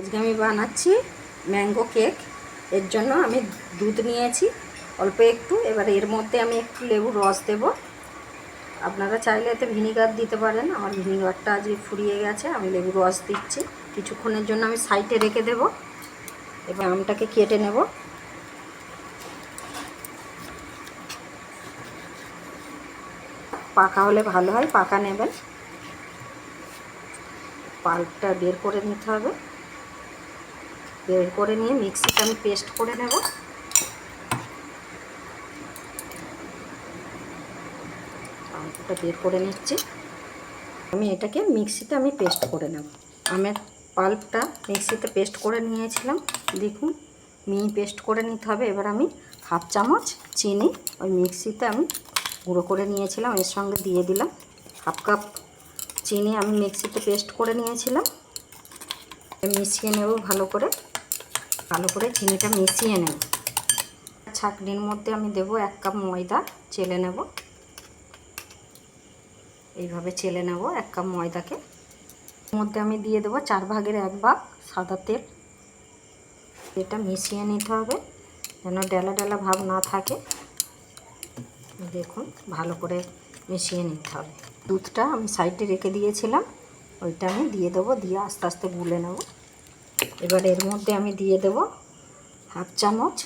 আজকে আমি বানাচ্ছি ম্যাঙ্গো কেক। এর জন্য আমি দুধ নিয়েছি, অল্প একটু। এবার এর মধ্যে আমি একটু লেবুর রস দেব। আপনারা চাইলে এতে ভিনিগার দিতে পারেন। আমার ভিনিগারটা আজকে ফুরিয়ে গেছে, আমি লেবুর রস দিচ্ছি। কিছুক্ষণের জন্য আমি সাইডে রেখে দেব। এবার আমটাকে কেটে নেব। পাকা হলে ভালো হয়, পাকা নেবেন। পাল্পটা বের করে নিতে হবে। বের করে নিয়ে মিক্সিতে আমি পেস্ট করে নেব। পাল্পটা বের করে নিচ্ছি। আমি এটাকে মিক্সিতে আমি পেস্ট করে নেব। আমের পাল্পটা মিক্সিতে পেস্ট করে নিয়েছিলাম। দেখুন, মিহি পেস্ট করে নিতে হবে। এবার আমি হাফ চামচ চিনি ওই মিক্সিতে আমি গুঁড়ো করে নিয়েছিলাম। এর সঙ্গে দিয়ে দিলাম হাফ কাপ চিনি আমি মিক্সিতে পেস্ট করে নিয়েছিলাম। মিশিয়ে নেব ভালো করে। ভালো করে চিনিটা মিশিয়ে নেব। ছাকনির মধ্যে আমি দেব এক কাপ ময়দা, চেলে নেব। এইভাবে চেলে নেব এক কাপ ময়দাকে। মধ্যে আমি দিয়ে দেবো চার ভাগের এক ভাগ সাদা তেল। এটা মিশিয়ে নিতে হবে যেন ডেলা ডেলা ভাব না থাকে। দেখুন, ভালো করে মিশিয়ে নিতে হবে। দুধটা আমি সাইডে রেখে দিয়েছিলাম, ওইটা আমি দিয়ে দেবো, দিয়ে আস্তে আস্তে গুলে নেব। এবার এর মধ্যে আমি দিয়ে দেব হাফ চামচ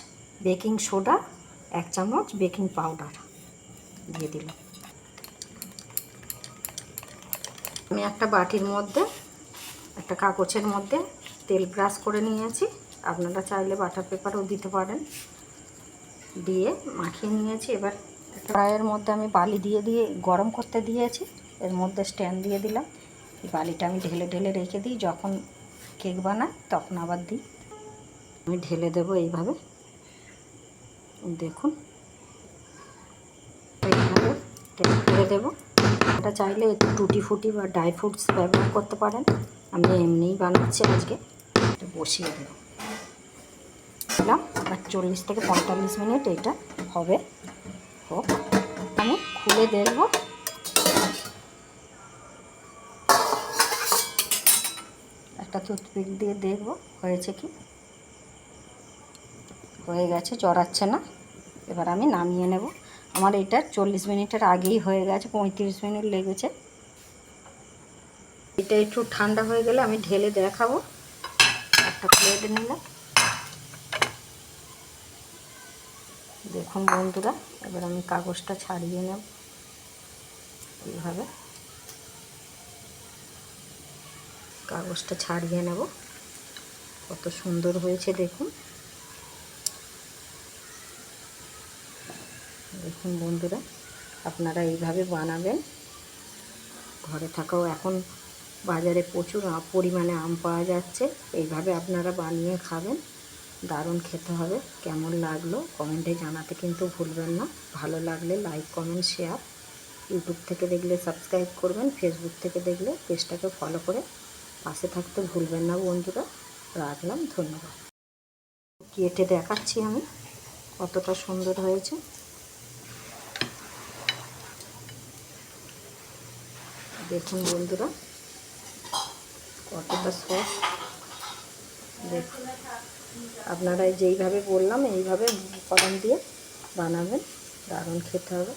বেকিং সোডা, এক চামচ বেকিং পাউডার। দিয়ে দিলাম। আমি একটা বাটির মধ্যে, একটা কাগজের মধ্যে তেল ব্রাশ করে নিয়েছি। আপনারা চাইলে বাটার পেপারও দিতে পারেন। দিয়ে মাখিয়ে নিয়েছি। এবার কড়াইয়ের মধ্যে আমি বালি দিয়ে দিয়ে গরম করতে দিয়েছি। এর মধ্যে স্ট্যান্ড দিয়ে দিলাম। বালিটা আমি ঢেলে ঢেলে রেখে দিই। যখন কেক বানাই, তখন আবার দিই। আমি ঢেলে দেবো এইভাবে। দেখুন। এইভাবে ঢেলে দেবো। এটা চাইলে একটু টুটি ফুটি বা ড্রাই ফ্রুটস ব্যবহার করতে পারেন। আমি এমনিই বানাচ্ছি আজকে। এটা বসিয়ে দেবো। দিলাম। আর চল্লিশ থেকে পঁয়তাল্লিশ মিনিট এটা হবে। হোক। আমি খুলে দেখব। একটা টুথপিক দিয়ে দেখব, হয়েছে কি? হয়ে গেছে জড়াচ্ছে না। এবার আমি নামিয়ে নেব। আমার এটা চল্লিশ মিনিটের আগেই হয়ে গেছে, পঁয়ত্রিশ মিনিট লেগেছে। এটা একটু ঠান্ডা হয়ে গেলে আমি ঢেলে দেখাবো। একটা প্লেট নিলাম। দেখুন বন্ধুরা, এবার আমি কাগজটা ছাড়িয়ে নেব। এইভাবে। কাগজটা ছাড়িয়ে নেব। কত সুন্দর হয়েছে দেখুন। দেখুন বন্ধুরা, আপনারা এইভাবে বানাবেন। ঘরে থাকাও এখন বাজারে প্রচুর পরিমাণে আম পাওয়া যাচ্ছে। এইভাবে আপনারা বানিয়ে খাবেন। দারুণ খেতে হবে। কেমন লাগল কমেন্টে জানাতে কিন্তু ভুলবেন না। ভালো লাগলে লাইক, কমেন্ট, শেয়ার। ইউটিউব থেকে দেখলে সাবস্ক্রাইব করবেন, ফেসবুক থেকে দেখলে পেজটাকে ফলো করে পাশে থাকতে ভুলবেন না বন্ধুরা। রাখলাম, ধন্যবাদ। কেটে দেখাচ্ছি আমি কতটা সুন্দর হয়েছে। দেখুন বন্ধুরা, কতটা সফট দেখুন আপনারা যেইভাবে বললাম, এইভাবে কলম দিয়ে বানাবেন। দারুণ খেতে হবে।